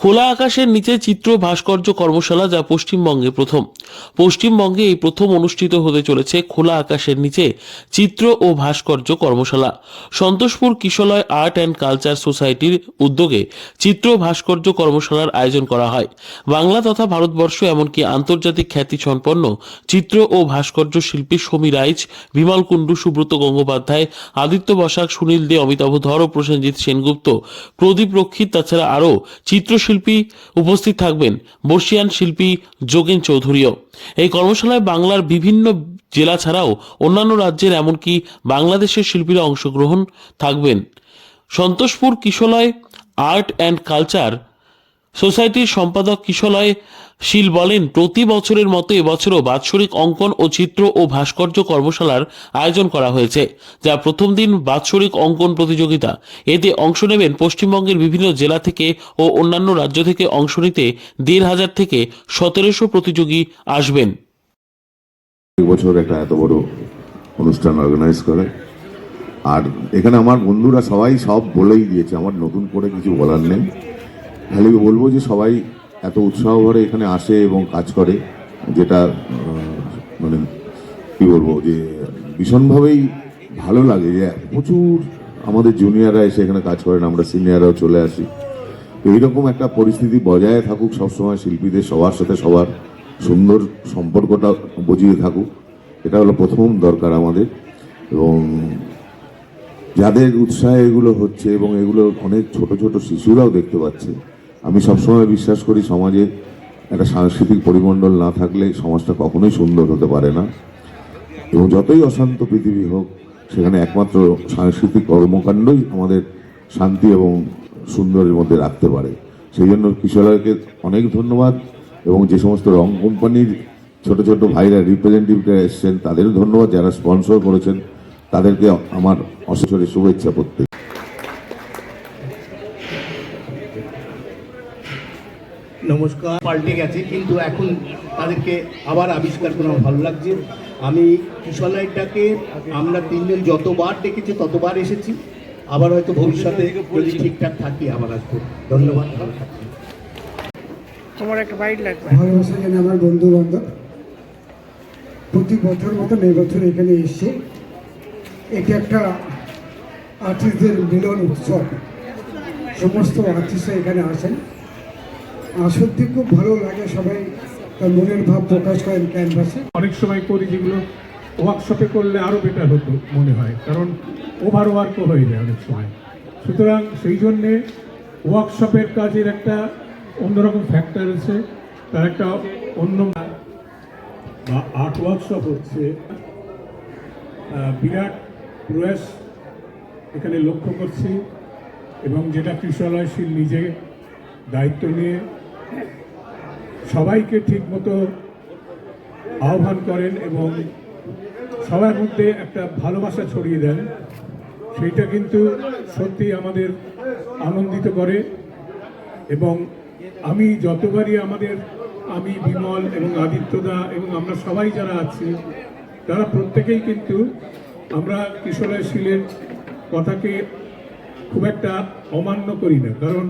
খোলা আকাশের নিচে চিত্র ভাস্কর্য কর্মশালা যা পশ্চিমবঙ্গে প্রথম। পশ্চিমবঙ্গে এই প্রথম অনুষ্ঠিত হতে চলেছে খোলা আকাশের নিচে চিত্র ও ভাস্কর্য কর্মশালা। Santoshpur Kishalay art and culture সোসাইটির উদ্যোগে চিত্র ভাস্কর্য কর্মশালার আয়োজন করা হয়। বাংলা তথা ভারতবর্ষ এমনকি আন্তর্জাতিক খ্যাতি সম্পন্ন চিত্র ও ভাস্কর্য শিল্পী সমী রাইচ বিমল কুণ্ডু, সুব্রত গঙ্গোপাধ্যায়, আদিত্য বসাক, সুনীল দে, অমিতাভ ধর ও প্রসেনজিৎ সেনগুপ্ত, প্রদীপ রক্ষিত, তাছাড়া আরও চিত্রশিল্পী উপস্থিত থাকবেন বর্ষিয়ান শিল্পী যোগেন চৌধুরীও। এই কর্মশালায় বাংলার বিভিন্ন জেলা ছাড়াও অন্যান্য রাজ্যের এমনকি বাংলাদেশের শিল্পীরা অংশগ্রহণ থাকবেন। Santoshpur Kishalay art and culture সোসাইটির সম্পাদক কিশলয় শীল বলেন, প্রতি বছরের মতো এবছরও বাৎসরিক অঙ্কন ও চিত্র ও ভাস্কর্য কর্মশালার আয়োজন করা হয়েছে, যা প্রথম দিন বাৎসরিক অঙ্কন প্রতিযোগিতা। এতে অংশ নেবেন পশ্চিমবঙ্গের বিভিন্ন জেলা থেকে ও অন্যান্য রাজ্য থেকে অংশ নিতে দেড় হাজার থেকে সতেরোশো প্রতিযোগী আসবেন। বছর একটা এত বড় অনুষ্ঠান অর্গানাইজ করে। আর এখানে আমার বন্ধুরা সবাই সব বলেই দিয়েছে, আমার নতুন করে কিছু বলার নেই। খালি বলব যে সবাই এত উৎসাহ ভরে এখানে আসে এবং কাজ করে, যেটা মানে কি বলব, যে ভীষণভাবেই ভালো লাগে যে প্রচুর আমাদের জুনিয়ররা এসে এখানে কাজ করেন, আমরা সিনিয়ররাও চলে আসি। তো এইরকম একটা পরিস্থিতি বজায় থাকুক, সবসময় শিল্পীদের সবার সাথে সবার সুন্দর সম্পর্কটা বজিয়ে থাকুক, এটা হলো প্রথম দরকার আমাদের। এবং যাদের উৎসাহে এগুলো হচ্ছে এবং এগুলো অনেক ছোট ছোট শিশুরাও দেখতে পাচ্ছে আমি সবসময় বিশ্বাস করি সমাজে একটা সাংস্কৃতিক পরিমণ্ডল না থাকলে সমাজটা কখনোই সুন্দর হতে পারে না। এবং যতই অশান্ত পৃথিবী হোক, সেখানে একমাত্র সাংস্কৃতিক কর্মকাণ্ডই আমাদের শান্তি এবং সুন্দরের মধ্যে রাখতে পারে। সেই জন্য কিশোরকে অনেক ধন্যবাদ এবং যে সমস্ত রং কোম্পানির ছোট ছোট ভাইরা রিপ্রেজেন্টেটিভরা এসছেন, তাদেরও ধন্যবাদ যারা স্পন্সর করেছেন। তাদেরকে আমার অসেসরে শুভেচ্ছা প্রত্যেক। নমস্কার। পাল্টে গেছে কিন্তু এখন তাদেরকে আবার আবিষ্কার করে আমার ভালো লাগছে। আমি কিশলাইটাকে আমরা তিনজন যতবার ডেকেছি ততবার এসেছি। আবার হয়তো ভবিষ্যতে যদি ঠিকঠাক থাকি আবার আসব। ধন্যবাদ ভালো থাকবেন। তোমার একটা লাগবে। আমার বন্ধু বান্ধব প্রতি বছর মতন এই বছর এখানে এসছে এটা একটা আর্টিস্টদের মিলন উৎসব। সমস্ত আর্টিস্টরা এখানে আসেন। সত্যি খুব ভালো লাগে সবাই তার মনের ভাব প্রকাশ করেন ক্যানভাসে। অনেক সময় করি যেগুলো ওয়ার্কশপে করলে আরও বেটার হতো মনে হয়, কারণ ওভার ওয়ার্কও হয়ে যায় অনেক সময়। সুতরাং সেই জন্যে ওয়ার্কশপের কাজের একটা অন্যরকম ফ্যাক্টর আছে, তার একটা অন্য বা আর্ট ওয়ার্কশপ হচ্ছে বিরাট প্রয়াস এখানে লক্ষ্য করছি এবং যেটা কৃষালয়শীল নিজে দায়িত্ব নিয়ে সবাইকে ঠিকমতো আহ্বান করেন এবং সবার মধ্যে একটা ভালোবাসা ছড়িয়ে দেন। সেইটা কিন্তু সত্যি আমাদের আনন্দিত করে এবং আমি যতবারই আমাদের, আমি বিমল এবং আদিত্যদা এবং আমরা সবাই যারা আছি, তারা প্রত্যেকেই কিন্তু আমরা কিশোরের শিলের কথাকে খুব একটা অমান্য করি না। কারণ